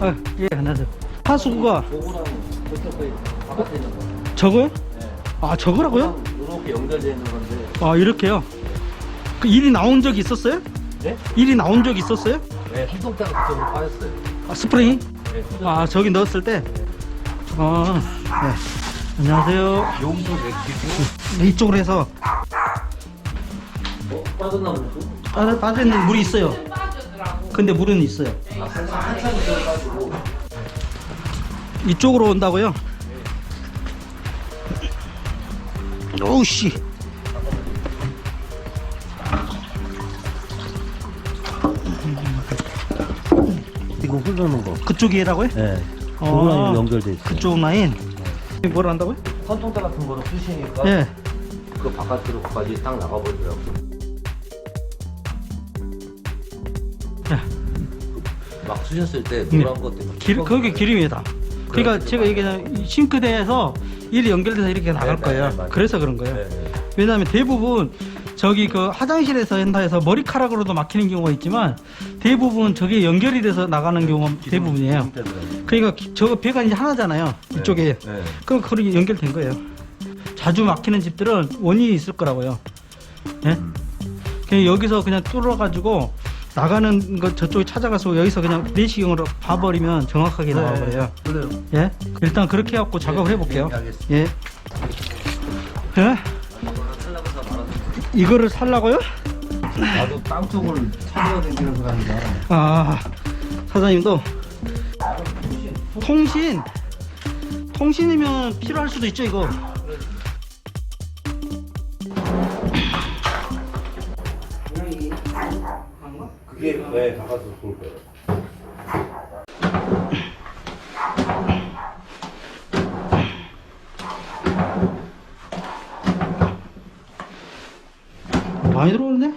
아, 예, 안녕하세요. 하수구가 요거랑 저쪽에 바깥에 있는 거. 저거요? 네. 아, 저거라고요? 이렇게 연결되어 있는 건데. 아, 이렇게요? 그 일이 나온 적이 있었어요? 네? 일이 나온 적이 있었어요? 네. 수동태가 그쪽으로 빠졌어요. 아, 스프링? 네. 수동. 아, 저기 넣었을 때? 아, 네. 안녕하세요. 여기도 내키고. 이쪽으로 해서 어? 빠졌나 보죠? 빠져, 빠져있는 물이 있어요. 근데 물은 있어요. 아. 이쪽으로 온다고요? 오우 씨. 이거 흐르는 거. 그쪽이라고요? 네. 어. 그거랑 연결돼 있어요. 그쪽 라인. 뭘 한다고요? 선통대 같은 거로 쑤시니까 예. 그 바깥으로 까지 딱 나가버리더라고. 야, 막 쑤셨을 때 네. 노란 것 때문에. 길, 거기 기름이다. 그러니까. 제가 이 싱크대에서 일이 연결돼서 이렇게 나갈 네, 거예요. 네, 맞아요. 그래서 그런 거예요. 네, 네. 왜냐하면 대부분 저기 그 화장실에서 해서 머리카락으로도 막히는 경우가 있지만 대부분 저게 연결이 돼서 나가는 경우가 대부분이에요. 그러니까 기- 저거 배가 이제 하나잖아요. 이쪽에. 네. 그럼 그렇게 연결된 거예요. 자주 막히는 집들은 원인이 있을 거라고요. 예? 음. 그냥 여기서 그냥 뚫어가지고 나가는 거 저쪽에 찾아가서 여기서 그냥 내시경으로 봐버리면 정확하게 나와버려요. 그래요. 예? 일단 그렇게 해갖고 작업을 해볼게요. 네, 알겠습니다. 예. 예? 이거를 살라고요? 나도 땅 쪽을 찾아야 되기는 그러니까. 아, 사장님도 통신 통신이면 필요할 수도 있죠 이거. 그게 왜 나가서 볼 거예요? 많이 들어오는데?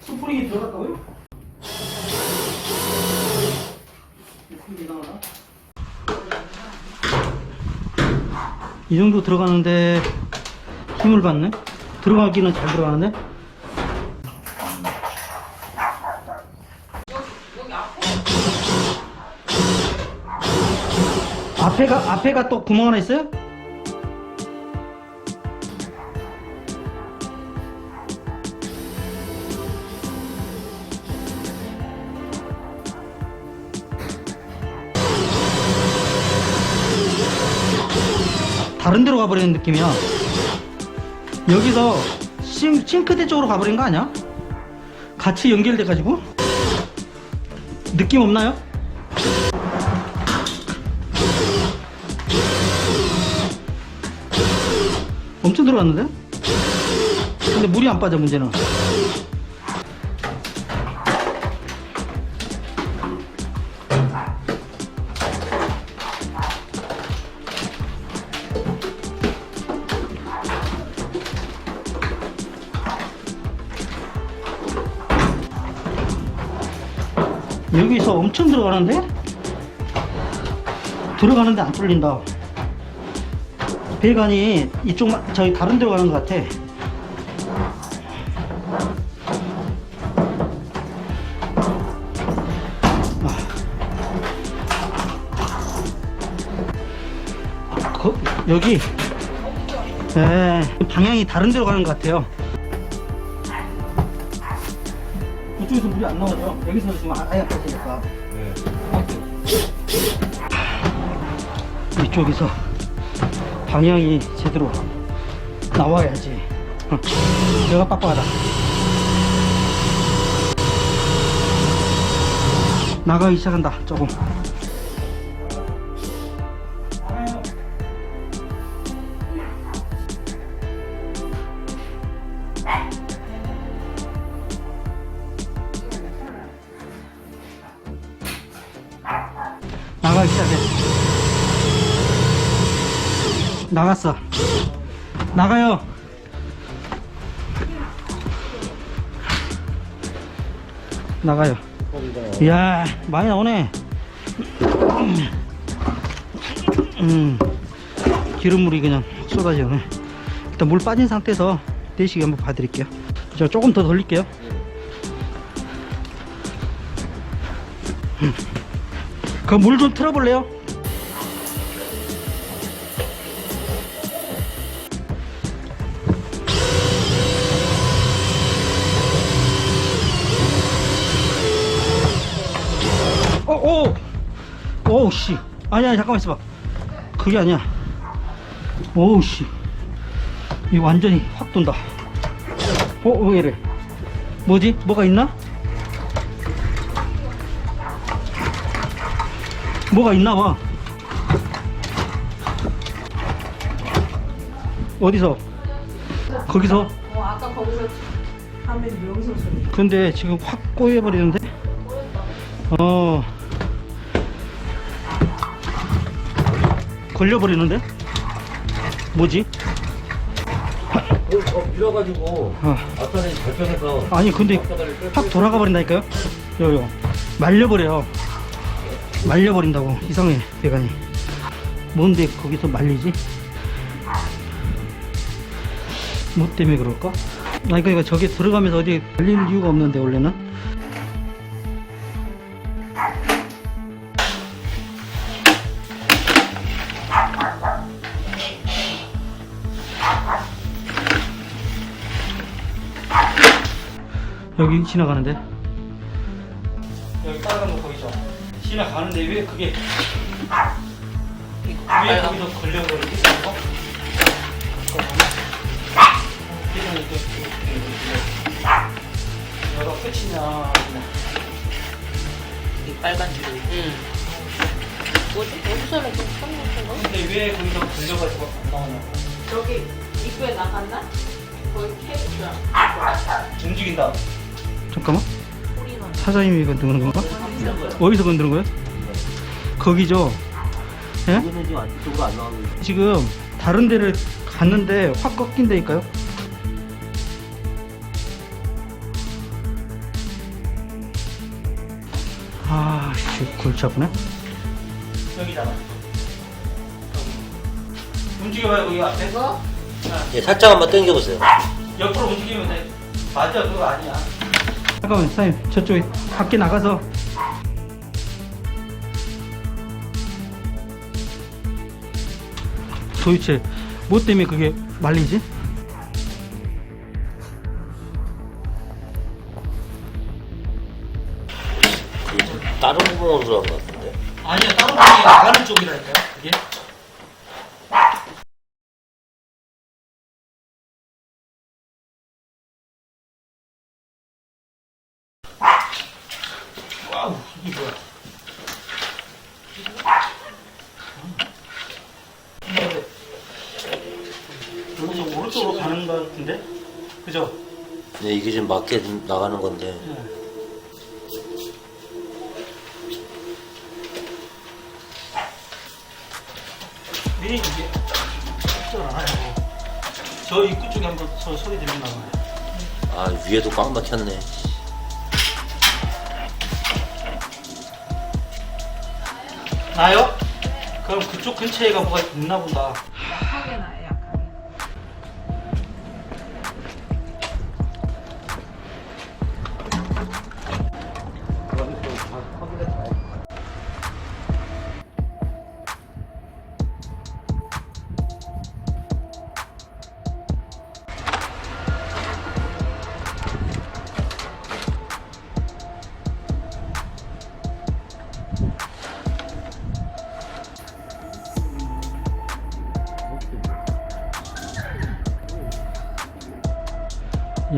스프링이 들어갔다고요? 이 정도 들어가는데 힘을 받네? 들어가기는 잘 들어가는데? 앞에가 앞에가 또 구멍 하나 있어요? 다른 데로 가버리는 느낌이야. 여기서 싱, 싱크대 쪽으로 가버린 거 아니야? 같이 연결돼 가지고? 느낌 없나요? 엄청 들어갔는데? 근데 물이 안 빠져 문제는 여기서 엄청 들어가는데? 들어가는데 안 뚫린다 배관이 이쪽 마- 저기 다른 데로 가는 것 같아. 아. 거, 여기 예, 방향이 다른 데로 가는 것 같아요. 이쪽에서 물이 안 나오죠? 여기서 지금 아- 아예 안 빠지니까. 이쪽에서 방향이 제대로 나와야지. 어, 내가 빡빡하다. 나가기 시작한다, 조금. 나갔어. 나가요. 나가요. 이야, 많이 나오네. 음, 기름물이 그냥 쏟아지네. 일단 물 빠진 상태에서 내시계 한번 봐드릴게요. 저 조금 더 돌릴게요. 그 물 좀 틀어볼래요? 오우, 씨. 아니야, 잠깐만 있어봐. 그게 아니야. 오우, 씨. 이 완전히 확 돈다. 어, 왜 이래? 뭐지? 뭐가 있나? 뭐가 있나 봐. 어디서? 거기서? 어, 아까 거기서 하면 명소 소리. 근데 지금 확 꼬여버리는데? 어. 걸려버리는데? 뭐지? 이거 더 밀어가지고 아, 아까는 결정해서 아니, 근데 확 돌아가 버린다니까요? 요요. 말려버려요. 말려버린다고. 이상해, 배관이. 뭔데 거기서 말리지? 뭐 때문에 그럴까? 아니, 그러니까 저게 들어가면서 어디 말릴 이유가 없는데, 원래는? 여기 지나가는데? 여기 빨간 거 보이죠? 지나가는데 왜 그게 왜 거기서 걸려버리지? 이거? 계속 이렇게 끝이냐 이 빨간 줄. 응. 뭐지? 어디서는 좀 처음 거? 근데 왜 거기서 걸려가지고 안 나오냐고 저기 입구에 나갔나? 거기 캐릭터. 움직인다 잠깐만. 사장님이 건드는 건가? 어디서 건드는 거예요? 거기죠? 예? 지금 다른 데를 갔는데 확 꺾인다니까요? 아, 씨, 골치 아프네. 여기잖아. 움직여봐요, 거기 앞에서. 예, 살짝 한번 당겨보세요. 옆으로 움직이면 돼. 맞아, 그거 아니야. 잠깐만, 사장님, 저쪽에 밖에 나가서. 도대체 뭐 때문에 그게 말리지? 다른 구멍으로 들어간 것 같은데. 아니야, 다른 쪽이 나가는 쪽이라니까요, 그게. 와우, 이게 뭐야. 여기서 오른쪽으로 가는 것 같은데? 그죠? 네, 이게 지금 맞게 나가는 건데. 왜 이게 속도를 안 하냐고. 저 입구 쪽에 한번 저 소리 들렸나 봐요. 아, 위에도 꽉 막혔네. 나요? 그럼 그쪽 근처에 가 뭐가 있나 보다. 약하게 나요,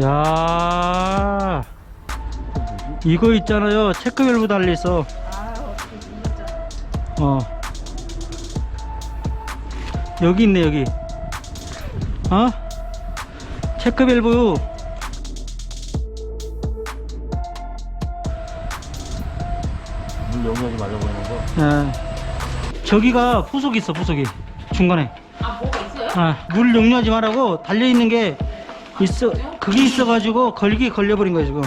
야 이거 있잖아요. 체크 밸브 달려 있어. 아, 어떻게 생겼잖아. 어. 여기 있네, 여기. 어? 체크 밸브. 물 용량이 말려 보이는 거 예. 저기가 부속이 있어, 부속이. 중간에. 아, 뭐가 있어요? 아, 물 용료하지 말라고 달려 있는 게 있어, 그게 있어가지고 걸기 걸려버린 거야, 지금.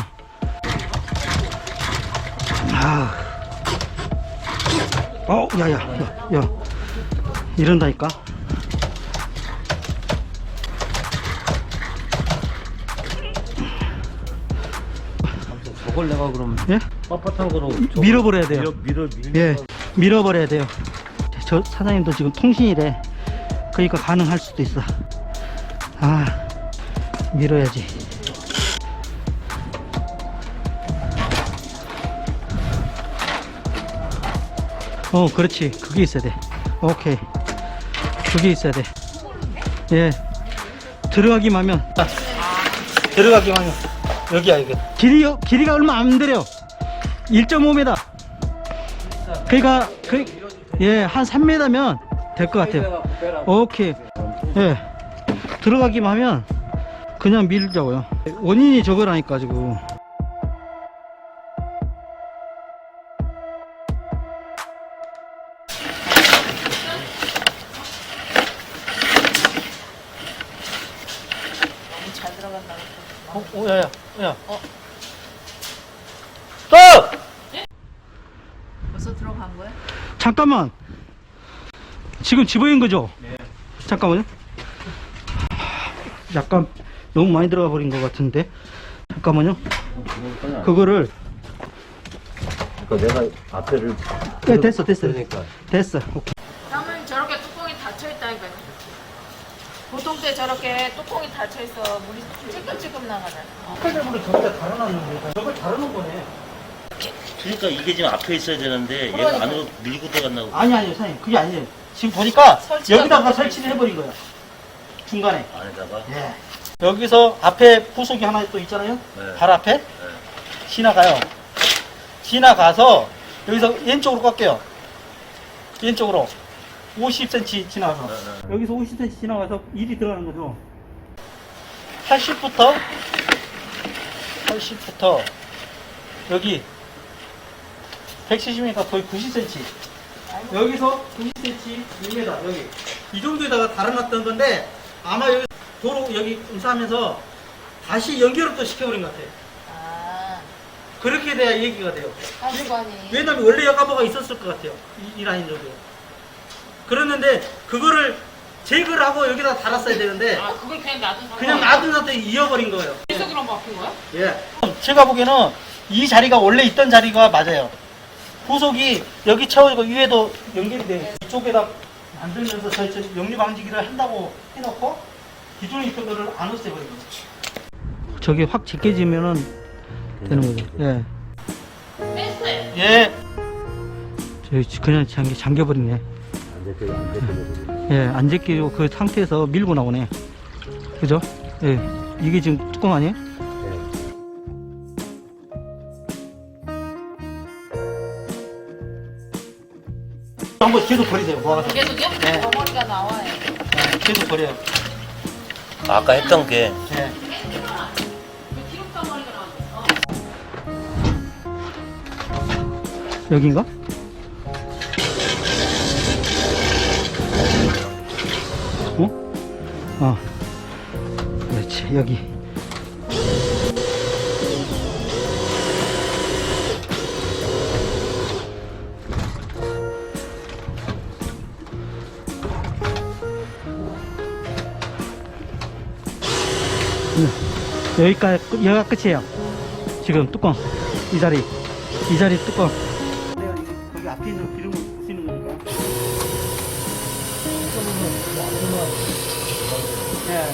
아. 어, 야, 야, 야, 야. 이런다니까. 저걸 내가 그럼 예? 빳빳한 거로 밀어버려야 돼요. 밀어 밀어 밀. 예, 밀어버려야 돼요. 저 사장님도 지금 통신이래. 그러니까 가능할 수도 있어. 아, 밀어야지. 어, 그렇지. 그게 있어야 돼. 오케이. 그게 있어야 돼. 예. 들어가기만 하면. 아, 들어가기만 하면. 여기야, 이게. 길이, 길이가 얼마 안 되려. 1.5m. 그러니까 그, 예, 한 3m면 될 것 같아요. 오케이. 예. 들어가기만 하면 그냥 밀자고요. 원인이 저거라니까 지금. 잘 들어간다. 어, 어, 야, 야, 야. 어. 스톱! 벌써 들어간 거야? 잠깐만. 지금 집어인 거죠? 잠깐만요. 약간 너무 많이 들어가 버린 것 같은데. 잠깐만요. 그거를 그러니까 내가 앞에를 네, 됐어, 됐어. 그러니까 됐어. 오케이. 사모님 저렇게 뚜껑이 닫혀 있다니까요. 보통 때 저렇게 뚜껑이 닫혀 있어 물이 찔끔찔끔 나가잖아. 스페셜으로 저기다 달아놨는데 저걸 달아놓은 거네. 그러니까 이게 지금 앞에 있어야 되는데 얘가 안으로 밀고 들어간다고. 아니 아니요, 사장님 그게 아니에요. 지금 보니까 여기다가 안 설치를 해버린 거야. 중간에. 안에다가. 예. 여기서 앞에 부속이 하나 또 있잖아요. 네. 발 앞에 지나가요. 지나가서 여기서 왼쪽으로 깎게요. 왼쪽으로 50cm 지나가서 네, 여기서 50cm 지나가서 일이 들어가는 거죠. 80부터 80부터 여기 170이니까 거의 90cm. 여기서 90cm 1m 여기 이 정도에다가 달아놨던 건데 아마 여기 도로 여기 공사하면서 다시 연결을 또 시켜버린 것 같아요. 아, 그렇게 돼야 얘기가 돼요. 한수관이. 왜냐면 원래 여가부가 있었을 것 같아요. 이, 이 라인 정도. 그랬는데 그거를 제거를 하고 여기다 달았어야 되는데 아, 그걸 그냥 놔둔 상태. 그냥 놔둔 상태에 이어버린 거예요. 그래서 그런 거 바뀐 거야? 예. 제가 보기에는 이 자리가 원래 있던 자리가 맞아요. 부속이 여기 채워지고 위에도 연결이 돼. 이쪽에다 만들면서 저희 저 역류 방지기를 한다고 해놓고 기존에 있던 거를 안 없애버린 거죠. 저기 확 제껴지면은 되는 거죠. 예. 뺐어요. 예. 저희 그냥 잠겨, 잠겨버리네. 안 됐대 안 됐대. 예, 안 제끼고 그 상태에서 밀고 나오네. 그죠? 예. 이게 지금 뚜껑 아니에요? 한번 계속 버리세요, 모아가서. 계속이요? 네. 덩어리가 나와요. 예, 계속 버려요. 아까 했던 게 나왔어. 여긴가? 어? 어. 그렇지, 여기. 여기까지, 끝- 여기가 끝이에요. 지금 뚜껑. 이 자리. 이 자리 뚜껑. 내가 거기 앞에 있는 기름을 부시는 거니까. 네.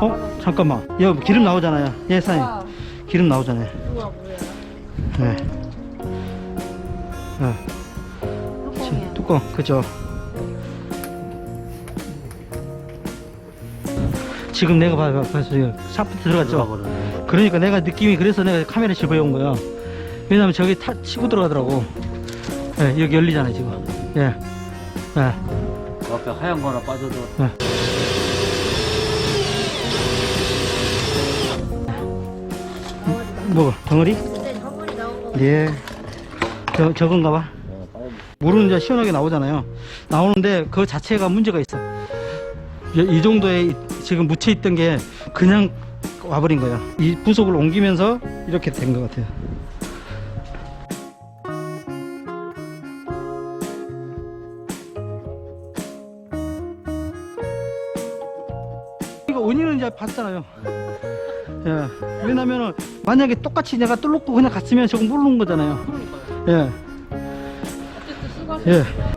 어? 잠깐만. 여기 기름 나오잖아요. 예, 사장님. 기름 나오잖아요. 네. 뚜껑이야. 뚜껑, 그죠. 지금 내가 봐, 봐, 봐서 지금 샤프트 들어갔죠? 그러니까 내가 느낌이 그래서 내가 카메라 집어온 거야. 왜냐면 저기 타, 치고 들어가더라고. 예, 여기 열리잖아 요, 지금. 예. 예. 앞에 하얀 거 하나 빠져도 뭐, 덩어리? 예. 저, 저건가 봐. 물은 이제 시원하게 나오잖아요. 나오는데 그 자체가 문제가 있어. 이, 이 정도에 이- 지금 묻혀 있던 게 그냥 와버린 거예요. 이 부속을 옮기면서 이렇게 된 것 같아요. 이거 원인은 이제 봤잖아요. 예. 왜냐면은 만약에 똑같이 내가 뚫놓고 그냥 갔으면 저거 모르는 거잖아요. 예. Yeah.